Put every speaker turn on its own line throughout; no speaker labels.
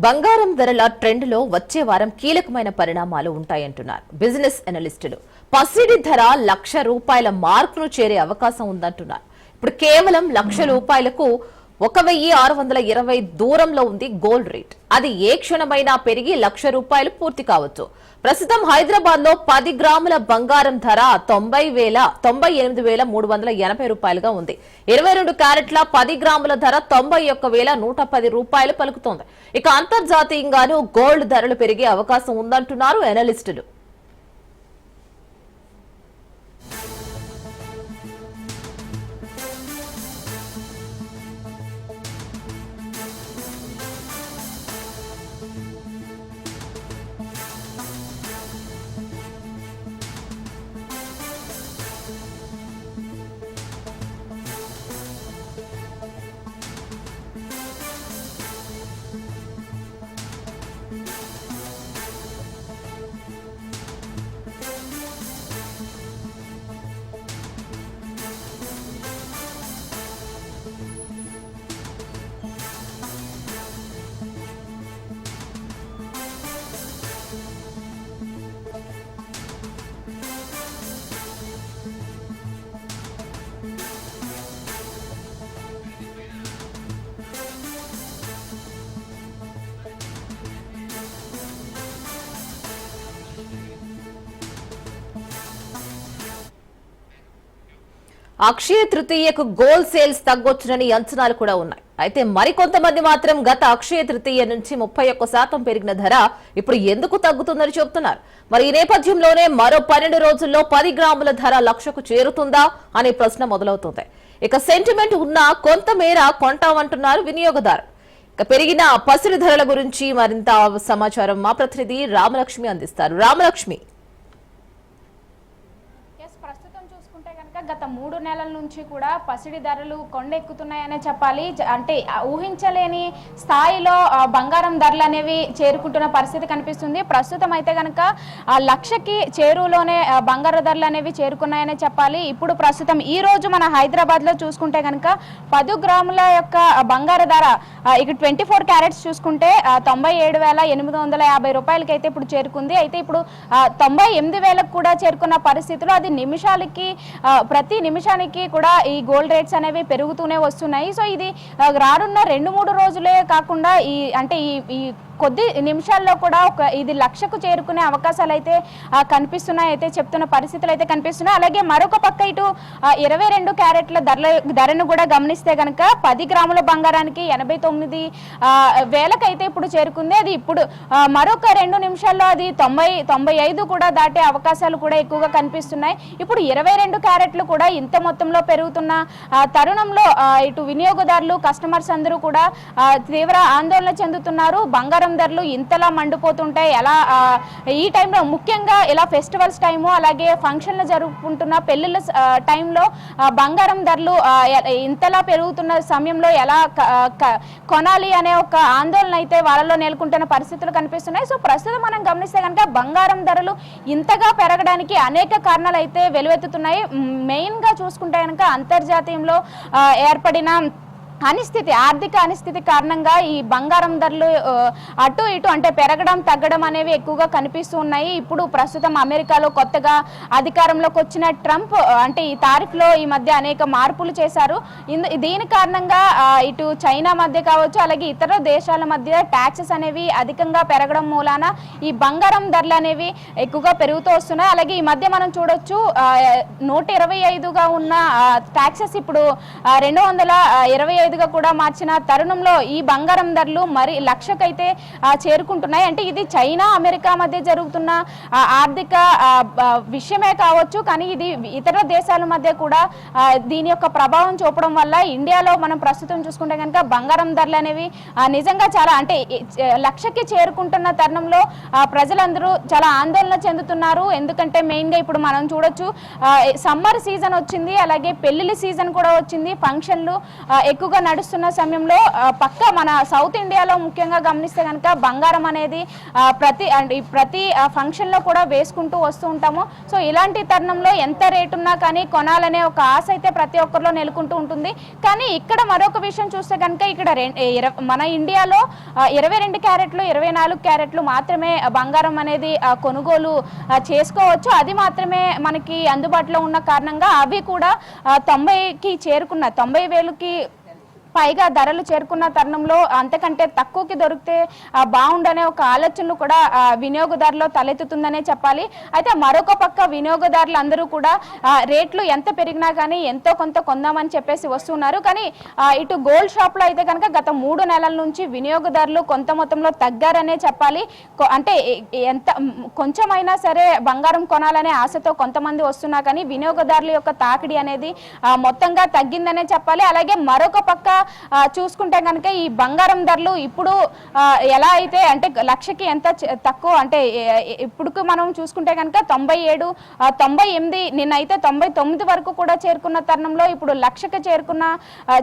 బంగారం ధరల ట్రెండ్లో వచ్చే వారం కీలకమైన పరిణామాలు ఉంటాయంటున్నారు. బిజినెస్ అనలిస్టులు పసిడి ధర లక్ష రూపాయల మార్కును చేరే అవకాశం ఉందంటున్నారు. ఇప్పుడు కేవలం లక్ష రూపాయలకు ఒక వెయ్యి ఆరు వందల ఇరవై దూరంలో ఉంది గోల్డ్ రేట్. అది ఏ క్షణమైనా పెరిగి లక్ష రూపాయలు పూర్తి కావచ్చు. ప్రస్తుతం హైదరాబాద్లో పది గ్రాముల బంగారం ధర తొంభై వేల తొంభై ఎనిమిది వేల మూడు వందల ఎనభై రూపాయలుగా ఉంది. ఇరవై రెండు క్యారెట్ల పది గ్రాముల ధర తొంభై ఒక్క వేల నూట పది రూపాయలు పలుకుతోంది. ఇక అంతర్జాతీయంగానూ గోల్డ్ ధరలు పెరిగే అవకాశం ఉందంటున్నారు ఎనలిస్టులు. అక్షయ తృతీయకు గోల్ సేల్స్ తగ్గొచ్చునని అంచనాలు కూడా ఉన్నాయి. అయితే మరికొంతమంది మాత్రం గత అక్షయ తృతీయ నుంచి ముప్పై ఒక్క శాతం పెరిగిన ధర ఇప్పుడు ఎందుకు తగ్గుతుందని చెబుతున్నారు. మరి ఈ నేపథ్యంలోనే మరో పన్నెండు రోజుల్లో పది గ్రాముల ధర లక్షకు చేరుతుందా అనే ప్రశ్న మొదలవుతుంది. ఇక సెంటిమెంట్ ఉన్నా కొంతమేర కొంటామంటున్నారు వినియోగదారు. ఇక పెరిగిన పసిడి ధరల గురించి మరింత సమాచారం మా ప్రతినిధి రామలక్ష్మి అందిస్తారు. రామలక్ష్మి
ఎస్ ప్రస్తుతం చూసుకుంటే కనుక గత మూడు నెలల నుంచి కూడా పసిడి ధరలు కొండెక్కుతున్నాయనే చెప్పాలి. అంటే ఊహించలేని స్థాయిలో బంగారం ధరలు అనేవి చేరుకుంటున్న పరిస్థితి కనిపిస్తుంది. ప్రస్తుతం అయితే కనుక ఆ లక్షకి చేరువలోనే బంగారు ధరలు అనేవి చేరుకున్నాయనే చెప్పాలి. ఇప్పుడు ప్రస్తుతం ఈ రోజు మన హైదరాబాద్లో చూసుకుంటే కనుక పది గ్రాముల యొక్క బంగారు ధర ఇక ట్వంటీ ఫోర్ క్యారెట్స్ చూసుకుంటే తొంభై ఏడు వేల ఎనిమిది వందల యాభై రూపాయలకి అయితే ఇప్పుడు చేరుకుంది. అయితే ఇప్పుడు తొంభై ఎనిమిది వేలకు కూడా చేరుకున్న పరిస్థితిలో అది నిమిషాలకి ప్రతి నిమిషానికి కూడా ఈ గోల్డ్ రేట్స్ అనేవి పెరుగుతూనే వస్తున్నాయి. సో ఇది రానున్న రెండు మూడు రోజులే కాకుండా ఈ అంటే ఈ ఈ కొద్ది నిమిషాల్లో కూడా ఒక ఇది లక్షకు చేరుకునే అవకాశాలు అయితే కనిపిస్తున్నాయి. అయితే చెప్తున్న పరిస్థితులు అయితే కనిపిస్తున్నాయి. అలాగే మరొక పక్క ఇటు ఇరవై రెండు క్యారెట్ల ధరల ధరను కూడా గమనిస్తే కనుక పది గ్రాముల బంగారానికి ఎనభై తొమ్మిది వేలకైతే ఇప్పుడు చేరుకుంది. అది ఇప్పుడు మరొక రెండు నిమిషాల్లో అది తొంభై తొంభై ఐదు కూడా దాటే అవకాశాలు కూడా ఎక్కువగా కనిపిస్తున్నాయి. ఇప్పుడు ఇరవై రెండు క్యారెట్లు కూడా ఇంత మొత్తంలో పెరుగుతున్న తరుణంలో ఇటు వినియోగదారులు కస్టమర్స్ అందరూ కూడా తీవ్ర ఆందోళన చెందుతున్నారు. బంగారం ధరలు ఇంతలా మండిపోతుంటాయి ఎలా ఈ టైంలో ముఖ్యంగా ఇలా ఫెస్టివల్స్ టైము అలాగే ఫంక్షన్లు జరుపుకుంటున్న పెళ్ళిళ్ళ టైంలో బంగారం ధరలు ఇంతలా పెరుగుతున్న సమయంలో ఎలా కొనాలి అనే ఒక ఆందోళన అయితే వాళ్ళలో నెలకొంటున్న పరిస్థితులు కనిపిస్తున్నాయి. సో ప్రస్తుతం మనం గమనిస్తే కనుక బంగారం ధరలు ఇంతగా పెరగడానికి అనేక కారణాలు అయితే వెలువెత్తుతున్నాయి. మెయిన్గా చూసుకుంటే కనుక అంతర్జాతీయంలో ఏర్పడిన అనిస్థితి ఆర్థిక అనిస్థితి కారణంగా ఈ బంగారం ధరలు అటు ఇటు అంటే పెరగడం తగ్గడం అనేవి ఎక్కువగా కనిపిస్తూ ఉన్నాయి. ఇప్పుడు ప్రస్తుతం అమెరికాలో కొత్తగా అధికారంలోకి వచ్చిన ట్రంప్ అంటే ఈ తారీఫ్లో ఈ మధ్య అనేక మార్పులు చేశారు. దీని కారణంగా ఇటు చైనా మధ్య కావచ్చు అలాగే ఇతర దేశాల మధ్య ట్యాక్సెస్ అనేవి అధికంగా పెరగడం మూలాన ఈ బంగారం ధరలు అనేవి ఎక్కువగా పెరుగుతూ వస్తున్నాయి. అలాగే ఈ మధ్య మనం చూడొచ్చు నూట ఇరవై ఐదుగా ఉన్న ట్యాక్సెస్ ఇప్పుడు రెండు వందల ఇరవై ఐదు ఐదుగా కూడా మార్చిన తరుణంలో ఈ బంగారం ధరలు మరి లక్షకైతే చేరుకుంటున్నాయి. అంటే ఇది చైనా అమెరికా మధ్య జరుగుతున్న ఆర్థిక విషయమే కావచ్చు కానీ ఇది ఇతర దేశాల మధ్య కూడా దీని యొక్క ప్రభావం చూపడం వల్ల ఇండియాలో మనం ప్రస్తుతం చూసుకుంటే కనుక బంగారం ధరలు అనేవి నిజంగా చాలా అంటే లక్షకి చేరుకుంటున్న తరుణంలో ప్రజలందరూ చాలా ఆందోళన చెందుతున్నారు. ఎందుకంటే మెయిన్గా ఇప్పుడు మనం చూడొచ్చు సమ్మర్ సీజన్ వచ్చింది అలాగే పెళ్ళిళ్ళ సీజన్ కూడా వచ్చింది ఫంక్షన్లు ఎక్కువ ఎక్కువగా ఎక్కువగా నడుస్తున్న సమయంలో పక్క మన సౌత్ ఇండియాలో ముఖ్యంగా గమనిస్తే కనుక బంగారం అనేది ప్రతి అంటే ఈ ప్రతి ఫంక్షన్లో కూడా వేసుకుంటూ వస్తూ ఉంటాము. సో ఇలాంటి తరుణంలో ఎంత రేటు ఉన్నా కానీ కొనాలనే ఒక ఆశ అయితే ప్రతి ఒక్కరిలో నెలకొంటూ ఉంటుంది. కానీ ఇక్కడ మరొక విషయం చూస్తే కనుక ఇక్కడ మన ఇండియాలో ఇరవై రెండు క్యారెట్లు ఇరవై నాలుగు క్యారెట్లు మాత్రమే బంగారం అనేది కొనుగోలు చేసుకోవచ్చు. అది మాత్రమే మనకి అందుబాటులో ఉన్న కారణంగా అవి కూడా తొంభైకి చేరుకున్న తొంభై వేలుకి పైగా ధరలు చేరుకున్న తరుణంలో అంతకంటే తక్కువకి దొరికితే బాగుండనే ఒక ఆలోచనలు కూడా వినియోగదారులో తలెత్తుతుందనే చెప్పాలి. అయితే మరొక పక్క వినియోగదారులు అందరూ కూడా రేట్లు ఎంత పెరిగినా కానీ ఎంతో కొంత కొందామని చెప్పేసి వస్తున్నారు. కానీ ఇటు గోల్డ్ షాప్లో అయితే కనుక గత మూడు నెలల నుంచి వినియోగదారులు కొంత మొత్తంలో తగ్గారనే చెప్పాలి. అంటే ఎంత కొంచెమైనా సరే బంగారం కొనాలనే ఆశతో కొంతమంది వస్తున్నా కానీ వినియోగదారుల యొక్క తాకిడి అనేది మొత్తంగా తగ్గిందనే చెప్పాలి. అలాగే మరొక పక్క ఆ, చూసుకుంటే కనుక ఈ బంగారం ధరలు ఇప్పుడు ఎలా అయితే అంటే లక్షకి ఎంత తక్కువ అంటే ఇప్పుడు మనం చూసుకుంటే కనుక తొంభై ఏడు తొంభై ఎనిమిది నిన్నైతే తొంభై తొమ్మిది వరకు కూడా చేరుకున్న తరుణంలో ఇప్పుడు లక్షకి చేరుకున్న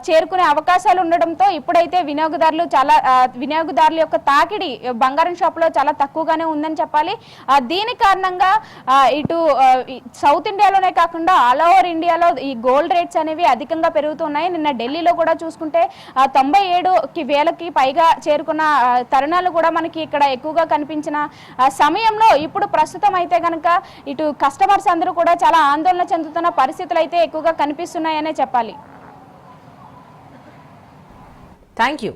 చేరుకునే అవకాశాలు ఉండడంతో ఇప్పుడైతే వినియోగదారులు చాలా వినియోగదారుల యొక్క తాకిడి బంగారం షాపులో చాలా తక్కువగానే ఉందని చెప్పాలి. దీని కారణంగా ఇటు సౌత్ ఇండియాలోనే కాకుండా ఆల్ ఓవర్ ఇండియాలో ఈ గోల్డ్ రేట్స్ అనేవి అధికంగా పెరుగుతున్నాయి. నిన్న ఢిల్లీలో కూడా చూసుకుంటే ఆ, తొంభై ఏడుకి వేలకి పైగా చేరుకున్న తరుణాలు కూడా మనకి ఇక్కడ ఎక్కువగా కనిపించిన ఆ, సమయంలో ఇప్పుడు ప్రస్తుతం అయితే కనుక ఇటు కస్టమర్స్ అందరూ కూడా చాలా ఆందోళన చెందుతున్న పరిస్థితులు అయితే ఎక్కువగా కనిపిస్తున్నాయనే చెప్పాలి.
Thank you